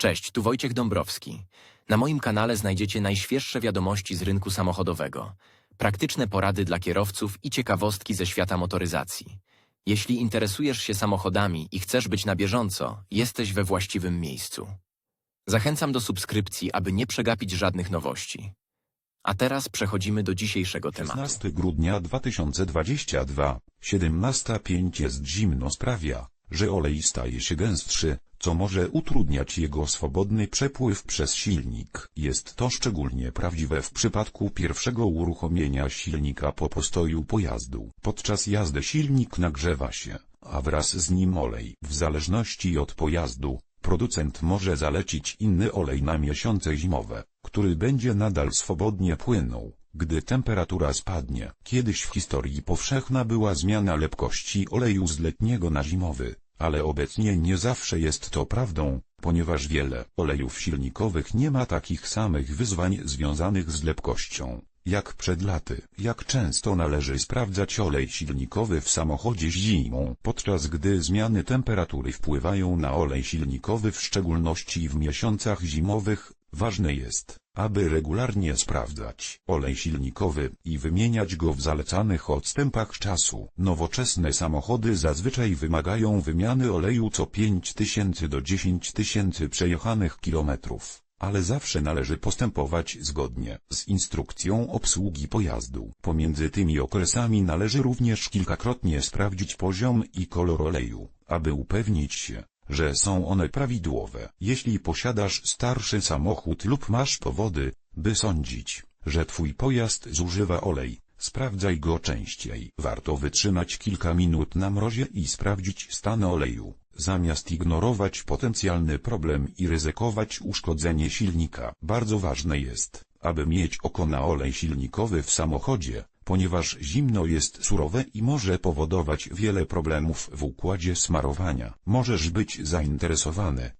Cześć, tu Wojciech Dąbrowski. Na moim kanale znajdziecie najświeższe wiadomości z rynku samochodowego, praktyczne porady dla kierowców i ciekawostki ze świata motoryzacji. Jeśli interesujesz się samochodami i chcesz być na bieżąco, jesteś we właściwym miejscu. Zachęcam do subskrypcji, aby nie przegapić żadnych nowości. A teraz przechodzimy do dzisiejszego tematu. 16 grudnia 2022, 17.05 jest zimno sprawia, że olej staje się gęstszy, co może utrudniać jego swobodny przepływ przez silnik. Jest to szczególnie prawdziwe w przypadku pierwszego uruchomienia silnika po postoju pojazdu. Podczas jazdy silnik nagrzewa się, a wraz z nim olej. W zależności od pojazdu, producent może zalecić inny olej na miesiące zimowe, który będzie nadal swobodnie płynął, gdy temperatura spadnie. Kiedyś w historii powszechna była zmiana lepkości oleju z letniego na zimowy, ale obecnie nie zawsze jest to prawdą, ponieważ wiele olejów silnikowych nie ma takich samych wyzwań związanych z lepkością, jak przed laty. Jak często należy sprawdzać olej silnikowy w samochodzie zimą, podczas gdy zmiany temperatury wpływają na olej silnikowy w szczególności w miesiącach zimowych, ważne jest, aby regularnie sprawdzać olej silnikowy i wymieniać go w zalecanych odstępach czasu. Nowoczesne samochody zazwyczaj wymagają wymiany oleju co 5000 do 10 tysięcy przejechanych kilometrów, ale zawsze należy postępować zgodnie z instrukcją obsługi pojazdu. Pomiędzy tymi okresami należy również kilkakrotnie sprawdzić poziom i kolor oleju, aby upewnić się, że są one prawidłowe. Jeśli posiadasz starszy samochód lub masz powody, by sądzić, że twój pojazd zużywa olej, sprawdzaj go częściej. Warto wytrzymać kilka minut na mrozie i sprawdzić stan oleju, zamiast ignorować potencjalny problem i ryzykować uszkodzenie silnika. Bardzo ważne jest, aby mieć oko na olej silnikowy w samochodzie, ponieważ zimno jest surowe i może powodować wiele problemów w układzie smarowania. Możesz być zainteresowany,